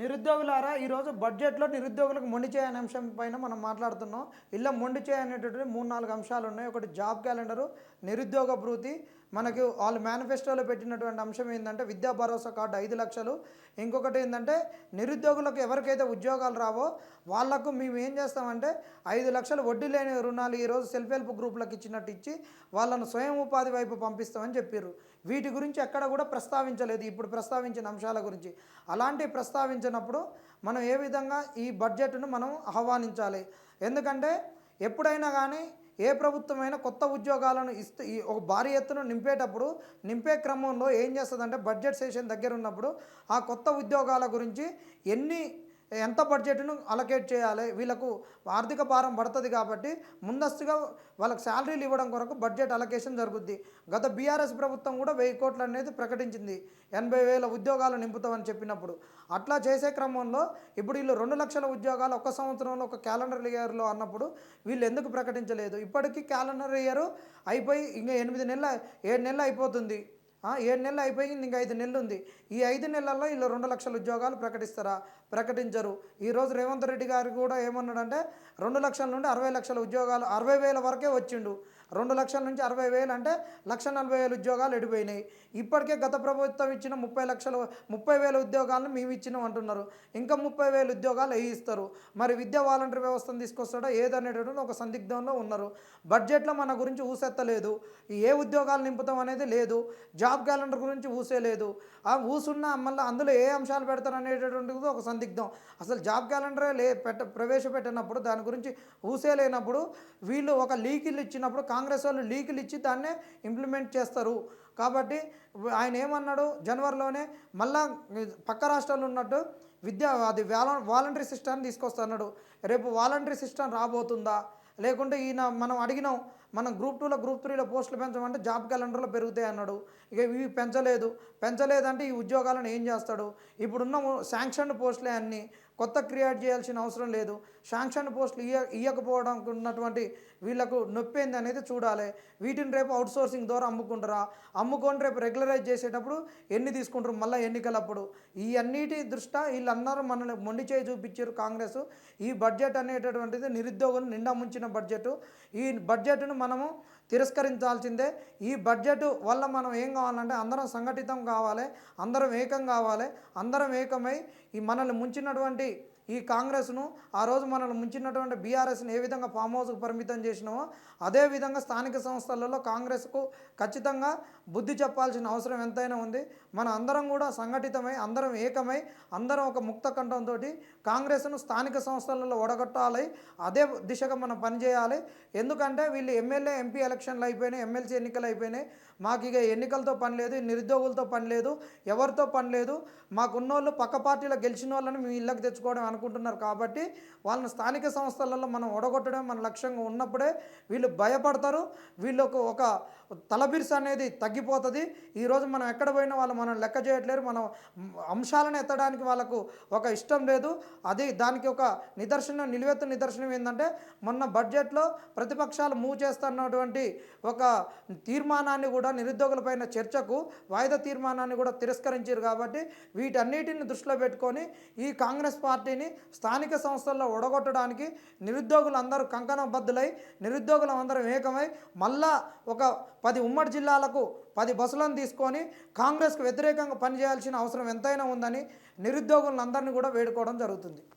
నిరుద్యోగులారా ఈరోజు బడ్జెట్లో నిరుద్యోగులకు మొండి చేయని అంశం పైన మనం మాట్లాడుతున్నాం. ఇలా మొండి చేయనేటటువంటి మూడు నాలుగు అంశాలు ఉన్నాయి. ఒకటి జాబ్ క్యాలెండరు నిరుద్యోగ భృతి మనకి వాళ్ళు మేనిఫెస్టోలో పెట్టినటువంటి అంశం ఏంటంటే విద్యా భరోసా కార్డు ఐదు లక్షలు. ఇంకొకటి ఏంటంటే నిరుద్యోగులకు ఎవరికైతే ఉద్యోగాలు రావో వాళ్ళకు మేము ఏం చేస్తామంటే ఐదు లక్షలు వడ్డీ లేని రుణాలు ఈరోజు సెల్ఫ్ హెల్ప్ గ్రూపులకు ఇచ్చినట్టు ఇచ్చి వాళ్ళను స్వయం ఉపాధి వైపు పంపిస్తామని చెప్పారు వీటి గురించి ఎక్కడ కూడా ప్రస్తావించలేదు. ఇప్పుడు ప్రస్తావించిన అంశాల గురించి. అలాంటి ఆహ్వానించినప్పుడు మనం ఏ విధంగా ఈ బడ్జెట్ను మనం ఆహ్వానించాలి? ఎందుకంటే ఎప్పుడైనా కానీ ఏ ప్రభుత్వమైనా కొత్త ఉద్యోగాలను ఇస్తూ ఈ ఒక భారీ ఎత్తున నింపేటప్పుడు నింపే క్రమంలో ఏం చేస్తుందంటే బడ్జెట్ సెషన్ దగ్గర ఉన్నప్పుడు ఆ కొత్త ఉద్యోగాల గురించి ఎన్ని ఎంత బడ్జెట్ను అలకేట్ చేయాలి? వీళ్ళకు ఆర్థిక భారం పడుతుంది కాబట్టి ముందస్తుగా వాళ్ళకి శాలరీలు ఇవ్వడం కొరకు బడ్జెట్ అలకేషన్ జరుగుద్ది. గత బీఆర్ఎస్ ప్రభుత్వం కూడా వెయ్యి కోట్లు అనేది ప్రకటించింది. ఎనభై వేల ఉద్యోగాలు నింపుతామని చెప్పినప్పుడు. అట్లా చేసే క్రమంలో ఇప్పుడు వీళ్ళు రెండు లక్షల ఉద్యోగాలు ఒక సంవత్సరంలో ఒక క్యాలెండర్ ఇయర్లో అన్నప్పుడు వీళ్ళు ఎందుకు ప్రకటించలేదు? ఇప్పటికీ క్యాలెండర్ ఇయర్ అయిపోయి ఇంకా ఎనిమిది నెలల ఏడు నెలలు అయిపోతుంది. ఏడు నెలలు అయిపోయింది ఇంకా ఐదు నెలలు ఉంది ఈ ఐదు నెలల్లో వీళ్ళు రెండు లక్షల ఉద్యోగాలు ప్రకటిస్తారా? ప్రకటించరు. ఈరోజు రేవంత్ రెడ్డి గారు కూడా ఏమన్నాడంటే రెండు లక్షల నుండి అరవై లక్షల ఉద్యోగాలు అరవై వేల వరకే వచ్చిండు. రెండు లక్షల నుంచి అరవై వేలు అంటే లక్ష నలభై వేలు ఉద్యోగాలు ఎడిపోయినాయి. ఇప్పటికే గత ప్రభుత్వం ఇచ్చిన ముప్పై లక్షల ముప్పై వేల ఉద్యోగాలను మేము ఇచ్చినాం అంటున్నారు. ఇంకా ముప్పై వేల ఉద్యోగాలు వేయిస్తారు. మరి విద్యా వాలంటీర్ వ్యవస్థను తీసుకొస్తాడో? ఏదనేటటువంటి ఒక సందిగ్ధంలో ఉన్నారు. బడ్జెట్లో మన గురించి ఊసెత్తలేదు. ఏ ఉద్యోగాలు నింపుతాం అనేది లేదు. జాబ్ క్యాలెండర్ గురించి ఊసే లేదు. ఆ ఊసున్న మళ్ళీ అందులో ఏ అంశాలు పెడతారు అనేటటువంటిది ఒక సందిగ్ధం. అసలు జాబ్ క్యాలెండరే లే పెట్ట ప్రవేశపెట్టినప్పుడు దాని గురించి ఊసే లేనప్పుడు వీళ్ళు ఒక లీకిల్ ఇచ్చినప్పుడు కాంగ్రెస్ కాంగ్రెస్ వాళ్ళు లీకులు ఇచ్చి దాన్నే ఇంప్లిమెంట్ చేస్తారు. కాబట్టి ఆయన ఏమన్నాడు? జనవరిలోనే మళ్ళా పక్క రాష్ట్రాలు ఉన్నట్టు విద్యా అది వాల వాలంటరీ సిస్టమ్ తీసుకొస్తున్నాడు రేపు వాలంటరీ సిస్టమ్ రాబోతుందా? లేకుంటే ఈయన మనం అడిగినాం మనం గ్రూప్ టూలో గ్రూప్ త్రీలో పోస్టులు పెంచమంటే జాబ్ క్యాలెండర్లో పెరుగుతాయి అన్నాడు. ఇక ఇవి పెంచలేదు. పెంచలేదంటే ఈ ఉద్యోగాలను ఏం చేస్తాడు? ఇప్పుడున్న శాంక్షన్ పోస్టులే అన్నీ. కొత్త క్రియేట్ చేయాల్సిన అవసరం లేదు. శాంక్షన్ పోస్టులు ఇయ్య ఇవ్వకపోవడం ఉన్నటువంటి వీళ్ళకు నొప్పి ఏంది అనేది చూడాలి. వీటిని రేపు అవుట్సోర్సింగ్ ద్వారా అమ్ముకుంటారా? అమ్ముకొని రేపు రెగ్యులరైజ్ చేసేటప్పుడు ఎన్ని తీసుకుంటారు? మళ్ళీ ఎన్నికలప్పుడు. ఈ అన్నిటి దృష్ట్యా వీళ్ళందరూ మనల్ని మొండి చేయి చూపించారు కాంగ్రెస్. ఈ బడ్జెట్ అనేటటువంటిది నిరుద్యోగులు నిండా ముంచిన బడ్జెట్. ఈ బడ్జెట్ను మనము తిరస్కరించాల్సిందే. ఈ బడ్జెట్ వల్ల మనం ఏం కావాలంటే అందరం సంఘటితం కావాలి అందరం ఏకం కావాలి అందరం ఏకమై ఈ మనల్ని ముంచినటువంటి ఈ కాంగ్రెస్ను ఆ రోజు మనల్ని ముంచినటువంటి బీఆర్ఎస్ని ఏ విధంగా ఫామ్ హౌస్కు పరిమితం చేసినామో అదే విధంగా స్థానిక సంస్థలలో కాంగ్రెస్కు ఖచ్చితంగా బుద్ధి చెప్పాల్సిన అవసరం ఎంతైనా ఉంది. మన అందరం కూడా సంఘటితమై అందరం ఏకమై అందరం ఒక ముక్త కంఠంతో కాంగ్రెస్ను స్థానిక సంస్థలలో ఒడగొట్టాలి. అదే దిశగా మనం పనిచేయాలి. ఎందుకంటే వీళ్ళు ఎమ్మెల్యే ఎంపీ ఎలక్షన్లు అయిపోయినాయి ఎమ్మెల్సీ ఎన్నికలు అయిపోయినాయి. మాకు ఇక ఎన్నికలతో పని లేదు నిరుద్యోగులతో పని లేదు ఎవరితో పని లేదు. మాకున్నోళ్ళు పక్క పార్టీలో గెలిచిన వాళ్ళని మీ ఇళ్ళకి తెచ్చుకోవడం అనుకుంటున్నారు కాబట్టి వాళ్ళని స్థానిక సంస్థలలో మనం ఒడగొట్టడం మన లక్ష్యంగా ఉన్నప్పుడే వీళ్ళు భయపడతారు. వీళ్ళకు ఒక తలబిర్స్ అనేది తగ్గిపోతుంది. ఈరోజు మనం ఎక్కడ పోయినా వాళ్ళు మనం లెక్క చేయట్లేరు. మనం అంశాలను ఎత్తడానికి వాళ్ళకు ఒక ఇష్టం లేదు. అది దానికి ఒక నిదర్శనం నిలువెత్తు నిదర్శనం ఏంటంటే మొన్న బడ్జెట్లో ప్రతిపక్షాలు మూవ్ చేస్తున్నటువంటి ఒక తీర్మానాన్ని కూడా నిరుద్యోగులపైన చర్చకు వాయిదా తీర్మానాన్ని కూడా తిరస్కరించారు కాబట్టి వీటన్నిటిని దృష్టిలో పెట్టుకొని ఈ కాంగ్రెస్ పార్టీని స్థానిక సంస్థల్లో ఒడగొట్టడానికి నిరుద్యోగులందరూ కంకణబద్ధులై నిరుద్యోగులందరూ అందరం ఏకమై మళ్ళా ఒక పది ఉమ్మడి జిల్లాలకు పది బస్సులను తీసుకొని కాంగ్రెస్కు వ్యతిరేకంగా పనిచేయాల్సిన అవసరం ఎంతైనా ఉందని నిరుద్యోగులందరినీ కూడా వేడుకోవడం జరుగుతుంది.